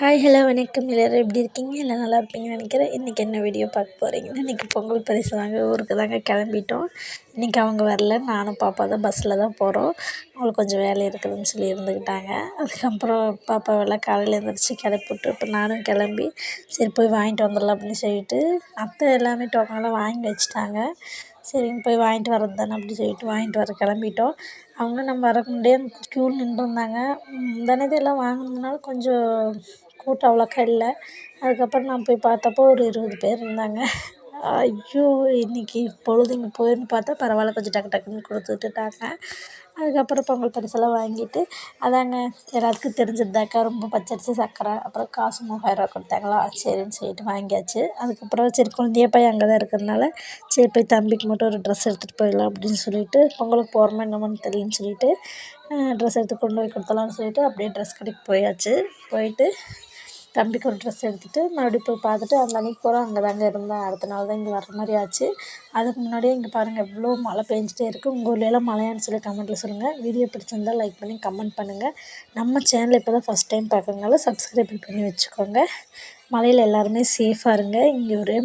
Hi hello வணக்கம். எல்லோரும் எப்படி இருக்கீங்க? எல்லாம் நல்லா இருப்பீங்கன்னு நினைக்கிறேன். இன்றைக்கி என்ன வீடியோ பார்க்க போகிறீங்கன்னா இன்றைக்கி பொங்கல் பரிசு வாங்க ஊருக்கு தாங்க கிளம்பிட்டோம். இன்றைக்கி அவங்க வரல. நானும் பாப்பா தான் பஸ்ஸில் தான் போகிறோம் அவங்களுக்கு கொஞ்சம் வேலை இருக்குதுன்னு சொல்லி இருந்துக்கிட்டாங்க. அதுக்கப்புறம் பாப்பாவெல்லாம் காலையில் எழுந்திரிச்சி கிளப்பிவிட்டு இப்போ நானும் கிளம்பி சரி போய் வாங்கிட்டு வந்துடலாம் அப்படின்னு சொல்லிட்டு அத்தை எல்லாமே டோக்கனெல்லாம் வாங்கி வச்சுட்டாங்க. சரிங்க போய் வாங்கிட்டு வரது தானே அப்படின்னு சொல்லிட்டு வாங்கிட்டு வர கிளம்பிட்டோம். அவங்க நம்ம வரக்கு முன்னாடியே க்யூ நின்றுருந்தாங்க. முந்தானேது எல்லாம் வாங்கினதுனால கொஞ்சம் கூட்டம் அவ்வளோக்கா இல்லை அதுக்கப்புறம் நான் போய் பார்த்தப்போ ஒரு இருபது பேர் இருந்தாங்க. ஐயோ இன்றைக்கி பொழுது இங்கே போயிருந்து பார்த்தா பரவாயில்ல கொஞ்சம் டக்கு டக்குன்னு கொடுத்து விட்டுட்டாங்க. அதுக்கப்புறம் பொங்கல் பரிசெல்லாம் வாங்கிட்டு அதாங்க எல்லாத்துக்கும் தெரிஞ்சதுதாக்கா ரொம்ப பச்சரிசி சர்க்கரை அப்புறம் காசு மூவாயிரரூவா கொடுத்தாங்களா? சரின்னு சொல்லிட்டு வாங்கியாச்சு. அதுக்கப்புறம் சரி குழந்தைய போய் அங்கே தான் இருக்கிறதுனால சரி போய் தம்பிக்கு மட்டும் ஒரு ட்ரெஸ் எடுத்துகிட்டு போயிடலாம் அப்படின்னு சொல்லிட்டு பொங்கலுக்கு போகிறோமா என்னமோன்னு தெரியலன்னு சொல்லிட்டு ட்ரெஸ் எடுத்து கொண்டு போய் கொடுத்தலாம்னு சொல்லிட்டு அப்படியே ட்ரெஸ் கடைக்கு போயாச்சு. போயிட்டு தம்பிக்கு ஒரு ட்ரெஸ் எடுத்துகிட்டு மறுபடியும் போய் பார்த்துட்டு அந்த அன்றைக்கி போகிறோம் அங்கே தாங்க இருந்தேன் அடுத்த நாள் தான் இங்கே வர்ற மாதிரி ஆச்சு. அதுக்கு முன்னாடியே இங்கே பாருங்கள் எவ்வளோ மழை பெஞ்சிட்டே இருக்குது உங்கள் ஊர்லெலாம் மழையான்னு சொல்லி கமெண்ட்டில் சொல்லுங்கள் வீடியோ பிடிச்சிருந்தா லைக் பண்ணி கமெண்ட் பண்ணுங்கள் நம்ம சேனல் இப்போ தான் ஃபஸ்ட் டைம் பார்க்குறதுனால சப்ஸ்கிரைப் பண்ணி வச்சுக்கோங்க. மழையில் எல்லாருமே சேஃபாக இருங்க. இங்கே ஒரே